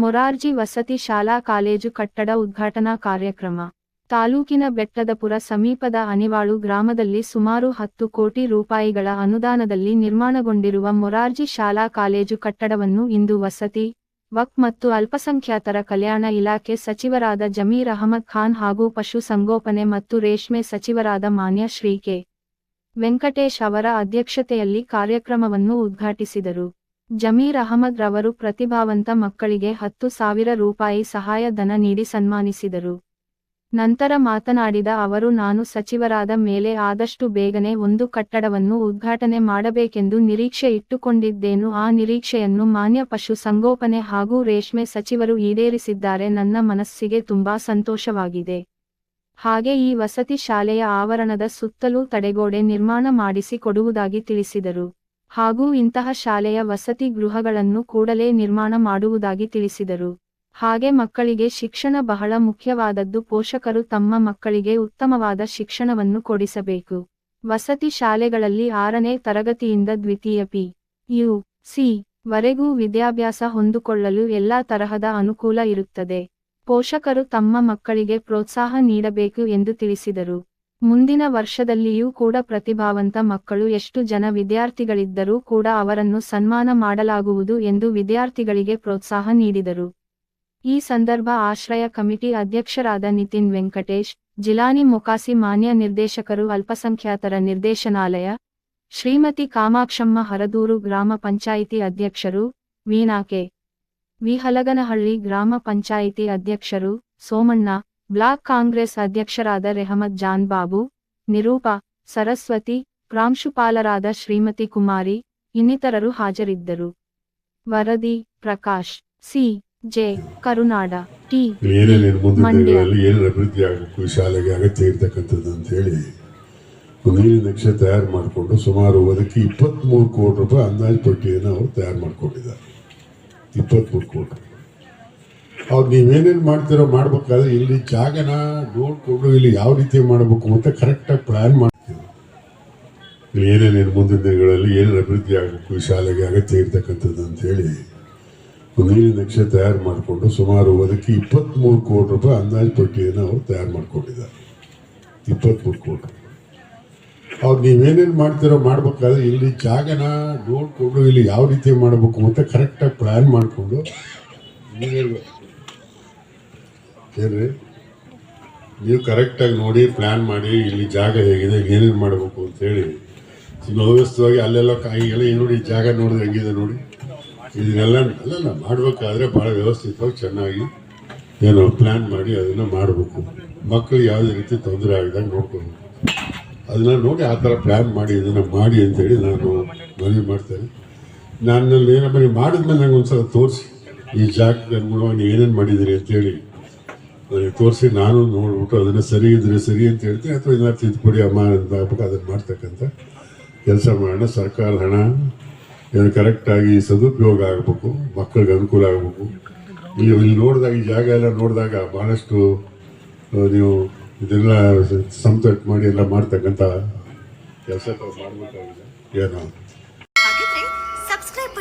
ಮೊರಾರ್ಜಿ ವಸತಿ ಶಾಲಾ ಕಾಲೇಜು ಕಟ್ಟಡ ಉದ್ಘಾಟನಾ ಕಾರ್ಯಕ್ರಮ. ತಾಲೂಕಿನ ಬೆಟ್ಟದಪುರ ಸಮೀಪದ ಅನಿವಾಳು ಗ್ರಾಮದಲ್ಲಿ ಸುಮಾರು ಹತ್ತು ಕೋಟಿ ರೂಪಾಯಿಗಳ ಅನುದಾನದಲ್ಲಿ ನಿರ್ಮಾಣಗೊಂಡಿರುವ ಮೊರಾರ್ಜಿ ಶಾಲಾ ಕಾಲೇಜು ಕಟ್ಟಡವನ್ನು ಇಂದು ವಸತಿ, ವಕ್ ಮತ್ತು ಅಲ್ಪಸಂಖ್ಯಾತರ ಕಲ್ಯಾಣ ಇಲಾಖೆ ಸಚಿವರಾದ ಜಮೀರ್ ಅಹಮದ್ ಖಾನ್ ಹಾಗೂ ಪಶು ಸಂಗೋಪನೆ ಮತ್ತು ರೇಷ್ಮೆ ಸಚಿವರಾದ ಮಾನ್ಯ ಶ್ರೀ ಕೆ. ವೆಂಕಟೇಶ್ ಅವರ ಅಧ್ಯಕ್ಷತೆಯಲ್ಲಿ ಕಾರ್ಯಕ್ರಮವನ್ನು ಉದ್ಘಾಟಿಸಿದರು. ಜಮೀರ್ ಅಹಮದ್ ರವರು ಪ್ರತಿಭಾವಂತ ಮಕ್ಕಳಿಗೆ ಹತ್ತು ಸಾವಿರ ರೂಪಾಯಿ ಸಹಾಯ ಧನ ನೀಡಿ ಸನ್ಮಾನಿಸಿದರು. ನಂತರ ಮಾತನಾಡಿದ ಅವರು, ನಾನು ಸಚಿವರಾದ ಮೇಲೆ ಆದಷ್ಟು ಬೇಗನೆ ಒಂದು ಕಟ್ಟಡವನ್ನು ಉದ್ಘಾಟನೆ ಮಾಡಬೇಕೆಂದು ನಿರೀಕ್ಷೆ ಇಟ್ಟುಕೊಂಡಿದ್ದೇನು. ಆ ನಿರೀಕ್ಷೆಯನ್ನು ಮಾನ್ಯ ಪಶು ಸಂಗೋಪನೆ ಹಾಗೂ ರೇಷ್ಮೆ ಸಚಿವರು ಈಡೇರಿಸಿದ್ದಾರೆ. ನನ್ನ ಮನಸ್ಸಿಗೆ ತುಂಬಾ ಸಂತೋಷವಾಗಿದೆ. ಹಾಗೆ ಈ ವಸತಿ ಶಾಲೆಯ ಆವರಣದ ಸುತ್ತಲೂ ತಡೆಗೋಡೆ ನಿರ್ಮಾಣ ಮಾಡಿಸಿ ಕೊಡುವುದಾಗಿ ತಿಳಿಸಿದರು. ಹಾಗೂ ಇಂತಹ ಶಾಲೆಯ ವಸತಿ ಗೃಹಗಳನ್ನು ಕೂಡಲೇ ನಿರ್ಮಾಣ ಮಾಡುವುದಾಗಿ ತಿಳಿಸಿದರು. ಹಾಗೆ ಮಕ್ಕಳಿಗೆ ಶಿಕ್ಷಣ ಬಹಳ ಮುಖ್ಯವಾದದ್ದು ಪೋಷಕರು ತಮ್ಮ ಮಕ್ಕಳಿಗೆ ಉತ್ತಮವಾದ ಶಿಕ್ಷಣವನ್ನು ಕೊಡಿಸಬೇಕು. ವಸತಿ ಶಾಲೆಗಳಲ್ಲಿ ಆರನೇ ತರಗತಿಯಿಂದ ದ್ವಿತೀಯ ಪಿ. ಯು. ಸಿ. ವರೆಗೂ ವಿದ್ಯಾಭ್ಯಾಸ ಹೊಂದಿಕೊಳ್ಳಲು ಎಲ್ಲಾ ತರಹದ ಅನುಕೂಲ ಇರುತ್ತದೆ. ಪೋಷಕರು ತಮ್ಮ ಮಕ್ಕಳಿಗೆ ಪ್ರೋತ್ಸಾಹ ನೀಡಬೇಕು ಎಂದು ತಿಳಿಸಿದರು. ಮುಂದಿನ ವರ್ಷದಲ್ಲಿಯೂ ಕೂಡ ಪ್ರತಿಭಾವಂತ ಮಕ್ಕಳು ಎಷ್ಟು ಜನ ವಿದ್ಯಾರ್ಥಿಗಳಿದ್ದರೂ ಕೂಡ ಅವರನ್ನು ಸನ್ಮಾನ ಮಾಡಲಾಗುವುದು ಎಂದು ವಿದ್ಯಾರ್ಥಿಗಳಿಗೆ ಪ್ರೋತ್ಸಾಹ ನೀಡಿದರು. ಈ ಸಂದರ್ಭ ಆಶ್ರಯ ಕಮಿಟಿ ಅಧ್ಯಕ್ಷರಾದ ನಿತಿನ್ ವೆಂಕಟೇಶ್ ಜಿಲಾನಿ ಮೊಕಾಸಿ ಮಾನ್ಯ ನಿರ್ದೇಶಕರು ಅಲ್ಪಸಂಖ್ಯಾತರ ನಿರ್ದೇಶನಾಲಯ, ಶ್ರೀಮತಿ ಕಾಮಾಕ್ಷಮ್ಮ ಹರದೂರು ಗ್ರಾಮ ಪಂಚಾಯಿತಿ ಅಧ್ಯಕ್ಷರು ವೀಣಾಕೆ ವಿಹಲಗನಹಳ್ಳಿ ಗ್ರಾಮ ಪಂಚಾಯಿತಿ ಅಧ್ಯಕ್ಷರು, ಸೋಮಣ್ಣ ಬ್ಲಾಕ್ ಕಾಂಗ್ರೆಸ್ ಅಧ್ಯಕ್ಷರಾದ ರೆಹಮದ್ ಜಾನ್ ಬಾಬು ನಿರೂಪ ಸರಸ್ವತಿ ಪ್ರಾಂಶುಪಾಲರಾದ ಶ್ರೀಮತಿ ಕುಮಾರಿ ಇನ್ನಿತರರು ಹಾಜರಿದ್ದರು. ವರದಿ Prakash C J Karunada T. ದಿನಗಳಲ್ಲಿ ಏನೇನು ಅಭಿವೃದ್ಧಿ ಆಗಬೇಕು ಈ ಶಾಲೆಗೆ ಅಗತ್ಯ ಇರ್ತಕ್ಕಂಥದ್ದು ಅಂತೇಳಿ ಒಂದು ನೀರಿನ ನಕ್ಷೆ ತಯಾರು ಮಾಡಿಕೊಂಡು ಸುಮಾರು ಅದಕ್ಕೆ ಇಪ್ಪತ್ತ್ಮೂರು ಕೋಟಿ ರೂಪಾಯಿ ಅಂದಾಜು ಪಟ್ಟಿಯನ್ನು ಅವರು ತಯಾರು ಮಾಡ್ಕೊಂಡಿದ್ದಾರೆ. ಇಪ್ಪತ್ತ್ಮೂರು ಕೋಟಿ. ಅವ್ರು ನೀವೇನೇನು ಮಾಡ್ತೀರೋ ಮಾಡ್ಬೇಕಾದ್ರೆ ಇಲ್ಲಿ ಜಾಗನ ನೋಡಿಕೊಂಡು ಇಲ್ಲಿ ಯಾವ ರೀತಿ ಮಾಡಬೇಕು ಅಂತ ಕರೆಕ್ಟಾಗಿ ಪ್ಲ್ಯಾನ್ ಮಾಡ್ತೀವಿ. ಇಲ್ಲಿ ಏನೇನೇನು ಮುಂದಿನ ದಿನಗಳಲ್ಲಿ ಏನೇನು ಅಭಿವೃದ್ಧಿ ಆಗಬೇಕು, ಈ ಶಾಲೆಗೆ ಅಗತ್ಯ ಇರ್ತಕ್ಕಂಥದ್ದು ಅಂತೇಳಿ ನೀರಿನ ನಕ್ಷೆ ತಯಾರು ಮಾಡಿಕೊಂಡು ಸುಮಾರು ಅದಕ್ಕೆ ಇಪ್ಪತ್ತ್ಮೂರು ಕೋಟಿ ರೂಪಾಯಿ ಅಂದಾಜು ಪಟ್ಟಿಯನ್ನು ಅವರು ತಯಾರು ಮಾಡ್ಕೊಂಡಿದ್ದಾರೆ. ಇಪ್ಪತ್ತ್ಮೂರು ಕೋಟಿ ಅವ್ರು ನೀವೇನೇನು ಮಾಡ್ತೀರೋ ಮಾಡ್ಬೇಕಾದ್ರೆ ಇಲ್ಲಿ ಜಾಗನ ನೋಡಿಕೊಂಡು ಇಲ್ಲಿ ಯಾವ ರೀತಿ ಮಾಡಬೇಕು ಅಂತ ಕರೆಕ್ಟಾಗಿ ಪ್ಲ್ಯಾನ್ ಮಾಡಿಕೊಂಡು ಏನ್ರಿ ನೀವು ಕರೆಕ್ಟಾಗಿ ನೋಡಿ ಪ್ಲ್ಯಾನ್ ಮಾಡಿ, ಇಲ್ಲಿ ಜಾಗ ಹೇಗಿದೆ, ಏನೇನು ಮಾಡಬೇಕು ಅಂತೇಳಿ ವ್ಯವಸ್ಥಿತವಾಗಿ ಅಲ್ಲೆಲ್ಲ ಕಾಯಿಗೆಲ್ಲ ಈ ನೋಡಿ, ಜಾಗ ನೋಡಿದ್ರೆ ಹೆಂಗಿದೆ ನೋಡಿ. ಇದನ್ನೆಲ್ಲ ಅಲ್ಲಲ್ಲ ಮಾಡಬೇಕಾದ್ರೆ ಭಾಳ ವ್ಯವಸ್ಥಿತವಾಗಿ ಚೆನ್ನಾಗಿ ಏನು ಪ್ಲ್ಯಾನ್ ಮಾಡಿ ಅದನ್ನು ಮಾಡಬೇಕು. ಮಕ್ಕಳು ಯಾವುದೇ ರೀತಿ ತೊಂದರೆ ಆಗದಂಗೆ ನೋಡ್ಕೋಬೇಕು. ಅದನ್ನ ನೋಡಿ ಆ ಥರ ಪ್ಲ್ಯಾನ್ ಮಾಡಿ, ಇದನ್ನು ಮಾಡಿ ಅಂತೇಳಿ ನಾನು ಮನವಿ ಮಾಡ್ತೇನೆ. ನನ್ನಲ್ಲಿ ಏನಪ್ಪ, ನೀವು ಮಾಡಿದ್ಮೇಲೆ ನಂಗೆ ಒಂದ್ಸಲ ತೋರಿಸಿ. ಈ ಜಾಗಕ್ಕೆ ಅನುಗುಣವಾಗಿ ಏನೇನು ಮಾಡಿದ್ದೀರಿ ಅಂತೇಳಿ ನನಗೆ ತೋರಿಸಿ, ನಾನು ನೋಡ್ಬಿಟ್ಟು ಅದನ್ನು ಸರಿ ಇದ್ರೆ ಸರಿ ಅಂತ ಹೇಳ್ತೀನಿ, ಅಥವಾ ಏನಾದ್ರು ತಿದ್ದುಪಡಿ ಅಮ್ಮ, ಅಂತ ಆಗ್ಬೇಕು, ಅದನ್ನು ಮಾಡ್ತಕ್ಕಂಥ ಕೆಲಸ ಮಾಡೋಣ ಸರ್ಕಾರದ ಹಣ, ಏನು ಕರೆಕ್ಟಾಗಿ ಸದುಪಯೋಗ ಆಗಬೇಕು ಮಕ್ಕಳಿಗೆ ಅನುಕೂಲ ಆಗಬೇಕು. ಇಲ್ಲಿ ಇಲ್ಲಿ ನೋಡಿದಾಗ, ಈ ಜಾಗ ಎಲ್ಲ ನೋಡಿದಾಗ ಭಾಳಷ್ಟು ನೀವು ಇದೆಲ್ಲ ಸಂತಟ್ ಮಾಡಿ ಎಲ್ಲ ಮಾಡ್ತಕ್ಕಂಥ ಕೆಲಸ ಮಾಡಬೇಕಾಗಿದೆ. ಏನೋ.